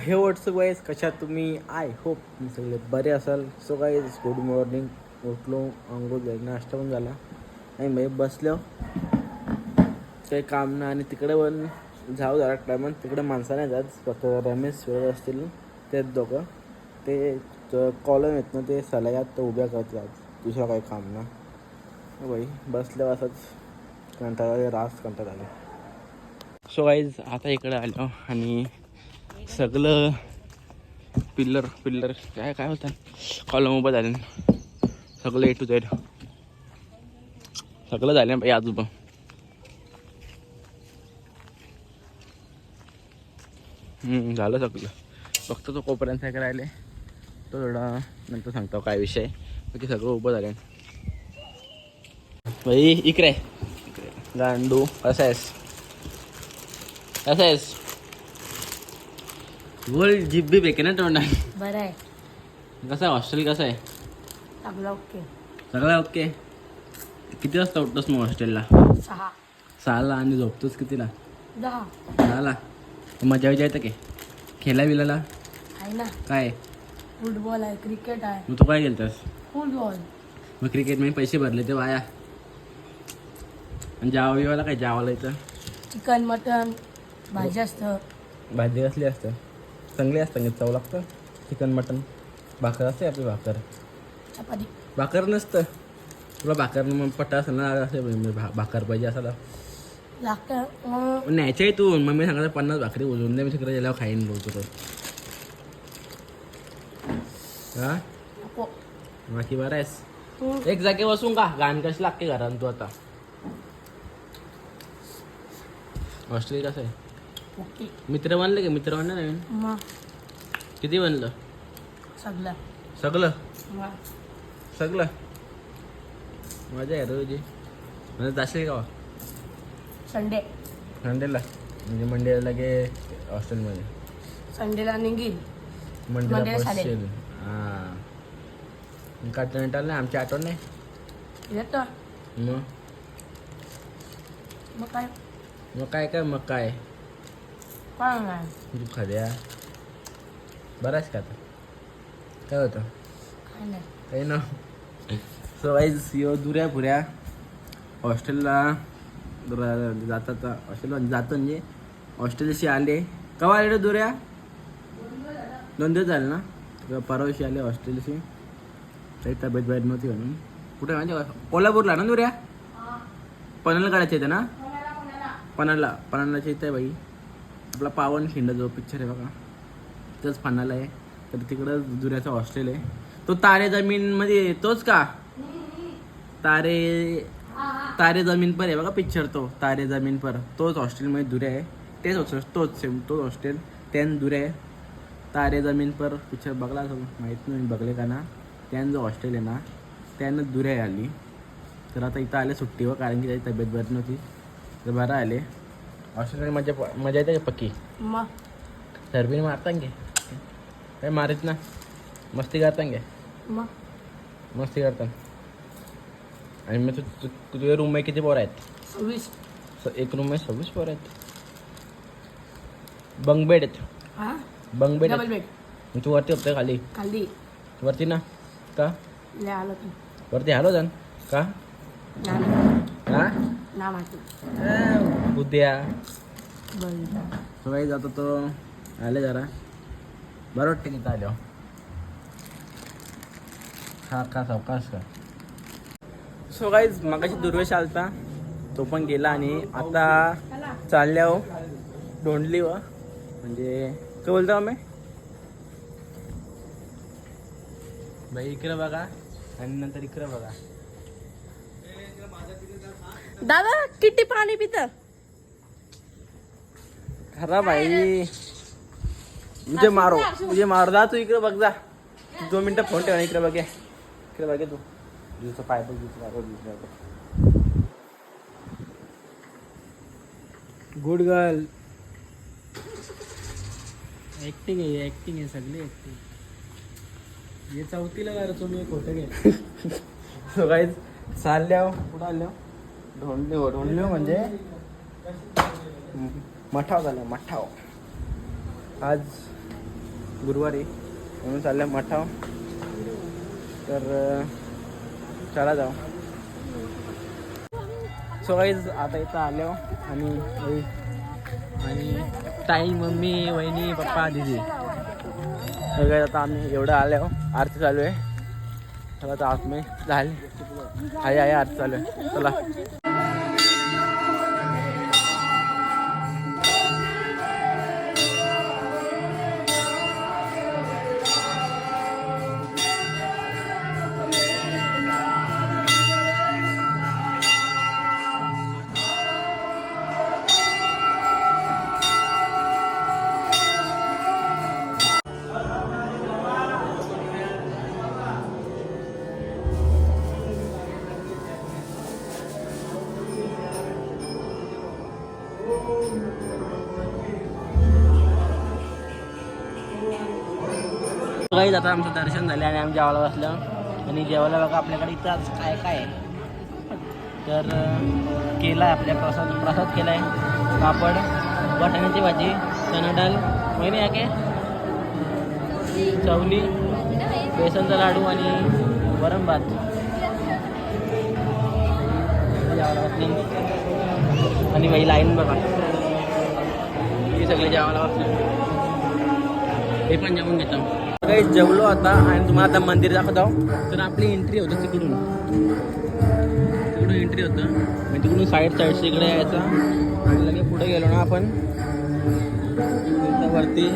हे WhatsApp wise कशा तुम्ही? आय होप तुम्ही सगळे बरे असाल. सो गाईज गुड मॉर्निंग उठलो अंघोळ झाली नाश्ता पण झाला. नाही म्हणजे बसलो. काही काम नाही आणि तिकडे पण जाऊ जरा टायमान तिकडे माणसं नाही जात. फक्त रमेश वेळ असतील तेच दोघं. ते कॉलम येत ना ते सलायात तर उभ्या करतात दुसरं काही काम ना बाई हो बसल्या असंच कंटाळा रास कंटाळा आले. सो गाईज आता इकडे आलो आणि सगळं पिल्लर पिल्लर. काय काय होतं कॉलम उभं झालं. सगळं ए टू झेड सगळं झालं बाई आजोबा हम्म, झालं सगळं. फक्त तो कोपऱ्यांचा काय राहिले. तो थोडा नंतर सांगतो काय विषय. बाकी सगळं उभं झालं. बाई इकडे. गांडू कसा आहेस कसा आहेस बोल जिब्बी बेके ना तोंडा बरं आहे. कसं आहे? हॉस्टेल कसं आहे? आपला ओके. सगळं ओके? किती वाजता उठतोस मग हॉस्टेलला? सहा. सहाला आणि झोपतोस कितीला? दहा. सहाला. मजा विजा येतं की? खेळा बिलाला आहे ना. काय? फुटबॉल आहे क्रिकेट आहे. मग तू काय गेलतास फुटबॉल. मग क्रिकेटमध्ये पैसे भरले ते वाया. आणि जावा बिवाला काय जावाला इथं. चिकन मटन भाजी असतं. भाजी कसली असतं. चांगली असतं का चव लागतं चिकन मटन भाकर असते आपली भाकर चपाती भाकर नसतं तुला भाकर मग पट्टा असेल ना असे भा- भाकर पाहिजे असाला लागतं न्यायचं आहे तू मम्मी सांगायचं पन्नास भाकरी उजवून दे मी तिकडे गेल्यावर खाईन बोलतो तो हा नको बाकी बरं आहेस. एक जागे बसून का गाण कशी लागते घरात तू आता हॉस्टेल कसं आहे ओके मित्र बनले का? मित्र बनले नवीन मग. किती बनलं? सगळं. सगळं? मग सगळं? मजा आहे रोजी म्हणजे जाशील का? संडे. मंडेला म्हणजे मंडेला लगे हॉस्टेलमध्ये? संडेला निघील मंडेला मंडेला हां. टाल नाही? आमची आठवण नाही? येतं मग? मग काय? मग काय काय मग काय? तू खऱ्या बराच का आता? काय होतं? काही ना सो वाईज यो दुऱ्या पुऱ्या हॉस्टेलला जातात हॉस्टेलला जातं म्हणजे हॉस्टेलशी आले. केव्हा आले दुऱ्या? दोन दिवस झाले ना? किंवा परवाशी आले हॉस्टेलशी. काही तब्येत बाहेर नव्हती म्हणून. कुठे म्हणजे कोल्हापूरला ना दुऱ्या? पनवेल काढायचे येते ना? पनवेलला पनवेलच्या इथे आहे बाई. आपला पावन खिंड जो पिक्चर आहे बघा तेच पन्हाळा आहे. तर तिकडं दुऱ्याचा हॉस्टेल आहे. तो तारे जमीन मध्ये तोच का? तारे तारे जमीन पर आहे बघा पिक्चर तो. तारे जमीन पर. तोच हॉस्टेलमध्ये दुरे आहे. तेच हॉस्टेल तोच सेम तोच हॉस्टेल त्यान दुरे आहे. तारे जमीन पर पिक्चर बघला असेल माहीत नाही बघले का ना? त्यान जो हॉस्टेल आहे ना त्यानं दुरे आली. तर आता इथं आले सुट्टीवर कारण की त्याची तब्येत बरी नव्हती. तर बरं आले. हॉस्टेलमध्ये मजा मजा येते का पक्की? मग. सर्विन मारता घे. काय मारित ना. मस्ती करता घे. मग. मस्ती करता आणि मग तू तू- तुझ्या रूममध्ये किती पोरं आहेत? सव्वीस. स- एक रूममध्ये सव्वीस पोरं आहेत. बंग बेड आहेत. हा? बंग बेड डबल आहेत बेड मग तू वरती होतं खाली. खाली. वरती ना? का? लय आलं तू वरती हॅलो जाण. का? हा? ना माहिती उद्या. सगळी जातो तो. आले जरा. बरं वाटतं की आलो हा का सावकाश का सो गाईज मगाशी दुर्वेश आलता. तो पण गेला आणि आता चालल्या हो. ढोंडली व. म्हणजे काय बोलतो आम्ही? बाई इकडे बघा. आणि नंतर इकडे बघा. दादा किती पाणी पित? खरा भाई. मुझे मारो मुझे मारो. जा तू इकडे बघ जा. तू दोन मिनिटं फोन ठेवा इकडे बघे इकडे बघे तू. तुझं पाय बघ तुझं पाय बघ तुझं पाय गुड गर्ल ऍक्टिंग आहे ऍक्टिंग आहे सगळी ऍक्टिंग हे चौथीला काय रे तुम्ही खोटं घे सो गाईज चालल्या. कुठं आल्या? ढोंडले हो म्हणजे मठाव झालं मठाव. आज गुरुवारी म्हणून चाललं मठाव. तर चला जाऊ. सो गाईज आता इथं आलो आणि आणि ताई मम्मी वहिनी पप्पा दिदी. सगळे आता आम्ही एवढं आलो. आरती चालू आहे. चला आता आत मी झाली आहे आहे आरती चालू आहे. चला. काही आता आमचं दर्शन झालं आणि आम्ही जेवायला बसलो. आणि जेवायला बघा आपल्याकडे इथं आज काय काय आहे. तर केला आहे आपल्या प्रसाद प्रसाद केला आहे. पापड वाटाण्याची भाजी चणा डाळ महिने आहे काय चवली बेसनचा लाडू आणि वरण भात. आणि बाई लाईन बघा. हे सगळे जेवायला वाटलं हे पण जेवून घेतो. काही जेवलो आता आणि तुम्हाला आता मंदिर दाखवतो. तर आपली एंट्री होतं तिकडून. तिकडून एंट्री होतं. म्हणजे तिकडून साईड साईड इकडे यायचं. आणि लगे पुढे गेलो ना आपण. वरती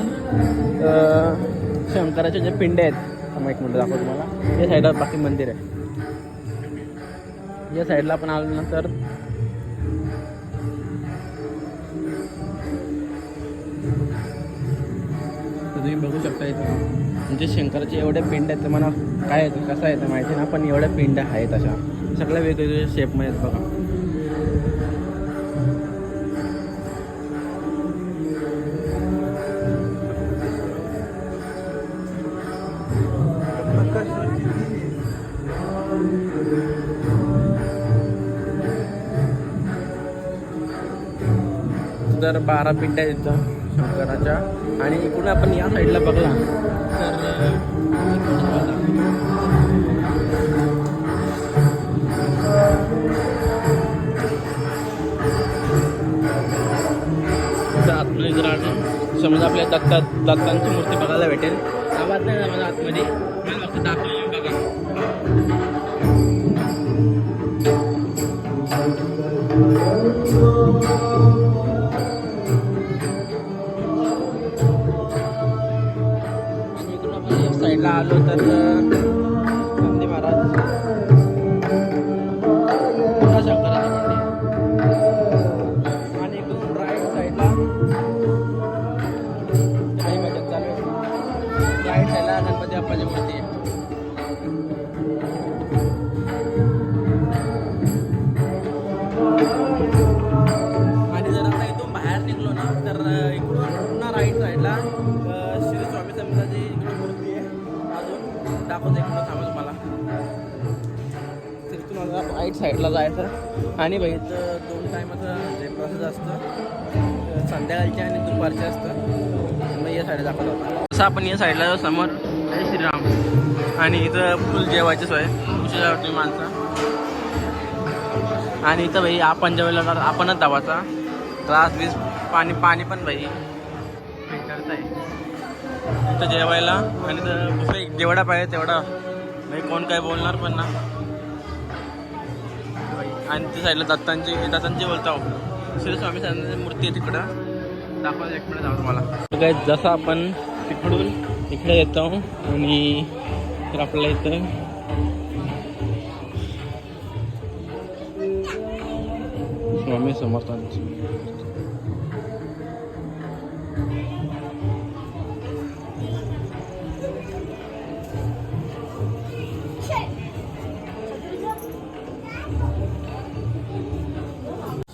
शंकराचे जे पिंड आहेत मग एक मिनटं दाखवतो तुम्हाला. या साईडला बाकी मंदिर आहे. या साईडला आपण आलो ना तर तुम्ही बघू शकता इथे. म्हणजे शंकराचे एवढे पिंड आहेत मला काय येतं कसं येतं माहिती ना पण एवढ्या पिंड आहेत अशा. सगळ्या वेगवेगळ्या शेपमध्ये आहेत बघा. तर बारा पिंड आहेत शंकराच्या आणि इकडून आपण या साईडला बघला. तर आतमध्ये जर समजा आपल्या दत्ता दत्तांची मूर्ती बघायला भेटेल. आवाज नाही ना आतमध्ये. मला फक्त आलो तर गांधी महाराज मोठा शंकराचा मंदिर आणि इकडून राईट साईडला काही भजन चालू आहे राईट साईडला गणपती बाप्पाची मूर्ती आहे आणि जर आता इथून बाहेर निघलो ना तर अं, इकडून पुन्हा राईट साईडला अं, श्री स्वामी समर्थाची अजून एक इकडं थांबा तुम्हाला. तर मला राईट साईडला जायचं. आणि बाई इथं दोन टायमाचं जे प्रोसेस असतं संध्याकाळचे आणि दुपारचे असतं. मग या साईडला दाखवत होता. असं आपण या साईडला जाऊ समोर. जय श्रीराम. आणि इथं फुल जेवायची सोय. उशिरा वाटते माणसं. आणि इथं भाई आपण जेवायला आपणच धावाचा त्रास बीस पाणी पाणी पण भाई. करताय इथं जेवायला आणि इथं एक जेवढा पाहिजे तेवढा. नाही कोण काय बोलणार पण ना. आणि त्या साईडला दत्तांची दत्तांची बोलतो श्री स्वामी समर्थांची मूर्ती आहे तिकडं. दाखवायला एक मिनिट जाऊ तुम्हाला. काय जसं आपण तिकडून इकडे येतो आणि तर आपल्याला इथं स्वामी समर्थांची.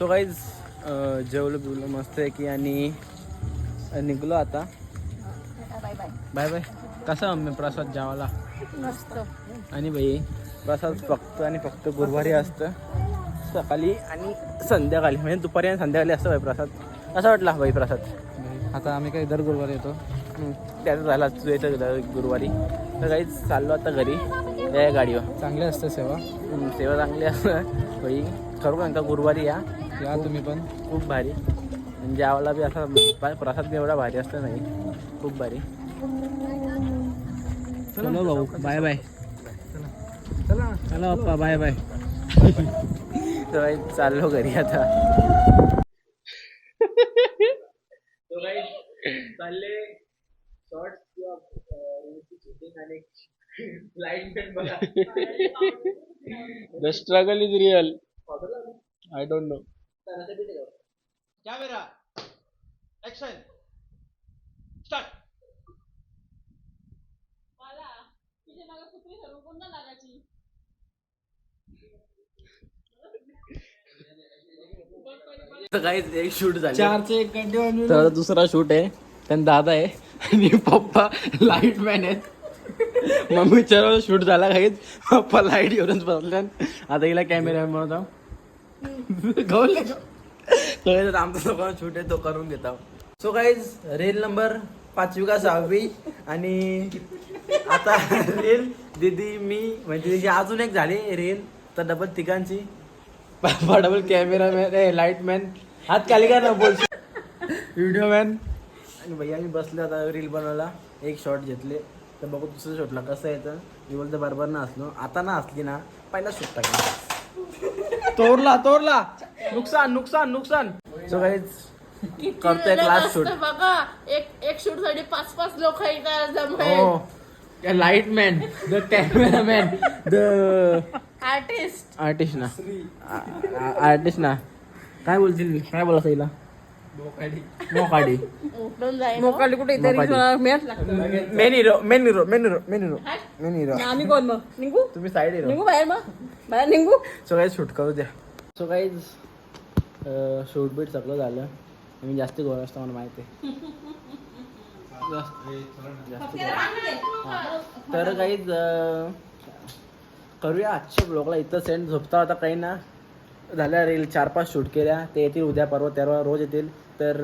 सो गाईज जेवलो बिवलो मस्त आहे की आणि निघलो आता. बाय बाय बाय बाय कसा मम्मी प्रसाद जेवायला? मस्त. आणि भाई प्रसाद फक्त आणि फक्त गुरुवारी असतं. सकाळी आणि संध्याकाळी. म्हणजे दुपारी आणि संध्याकाळी असतं भाई प्रसाद. कसा वाटला भाई प्रसाद? आता आम्ही काही दर गुरुवारी येतो. त्याचा झाला तुझ्या इथं गुरुवारी. तर काही चाललो आता घरी. या गाडीवर. चांगले असते सेवा. सेवा चांगली असं भाई खरं का गुरुवारी या? या तुम्ही पण. खूप भारी. म्हणजे आम्हाला बी असा प्रसाद एवढा भारी असतं नाही. खूप भारी. चलो. भाऊ बाय बाय चला. चला पप्पा बाय बाय चाललो घरी आता. चालले शॉर्ट किंवा आणि लाइट बघा. कॅमेरा. ऍक्शन स्टार्ट काहीच एक शूट झाले. चारचे एक कंटिन्यू तर दुसरा शूट आहे. त्यांनी दादा आहे. आणि पप्पा लाइट मॅन आहेत मम्मीच्या शूट झाला काहीच पप्पा लाइट घेऊनच बसल्या आता हिला कॅमेरा बनवतो गवले. तो याच्यात आमचा शूट आहे तो करून घेतो. सो काहीच रेल नंबर पाचवी का सहावी? आणि आता रेल दीदी मी म्हणजे तिची अजून एक झाली रेल तर डबल तिघांची. पापा डबल कॅमेरामॅन ए लाइट मॅन हात खाली का ना बोल. व्हिडिओ मॅन आणि भैया मी बसले आता रील बनवला एक शॉट घेतले. तर बघू दुसरं शॉटला कसं येतं. मी बोलतो बरोबर ना असलो आता ना असली ना पहिला शूट टाकला तोडला तोडला. नुकसान नुकसान नुकसान. सो करतोय क्लास शूट बघा. एक एक शूटसाठी पाच पाच लोक जमले. हो. Light man the cameraman the artist artist ना. आर्टिस्ट ना. काय बोलतील काय बोला हिला? मोकाडी. जाईल मोकाली कुठे लागतो main hero main hero main hero main hero main hero आम्ही कोण मग? निघू तुम्ही साईड हिरो निघू बाहेर मग. बाहेर निघू सो काही शूट करू द्या. सो काही शूट बीट सगळं झालं. मी जास्त गोळा असतो मला माहिती आहे. जास्त- जास्त गोळा. हा. तर काहीच करूया आजच्या ब्लॉगला इथं सेंड झोपता आता काही ना. झाल्या रील चार पाच शूट केल्या. ते येतील उद्या परवा तेरवा रोज येतील. तर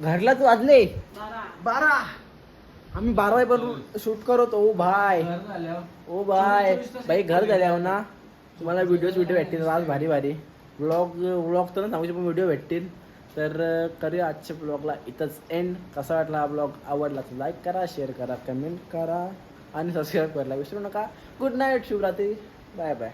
घरलाच घरला तू वाजले बारा. आम्ही बारा वाजेपर्यंत शूट करत ओ भाय ओ बाय. बाई घर झाल्यावर हो ना. तुम्हाला व्हिडिओज व्हिडिओ भेटतील. आज भारी भारी. ब्लॉग ब्लॉग तर ना सांगू पण व्हिडिओ भेटतील. तर करूया आजच्या ब्लॉगला इथंच एंड कसा वाटला हा ब्लॉग आवडला तर लाईक करा शेअर करा कमेंट करा. आणि सबस्क्राईब करायला विसरू नका. Good night Shivratri bye bye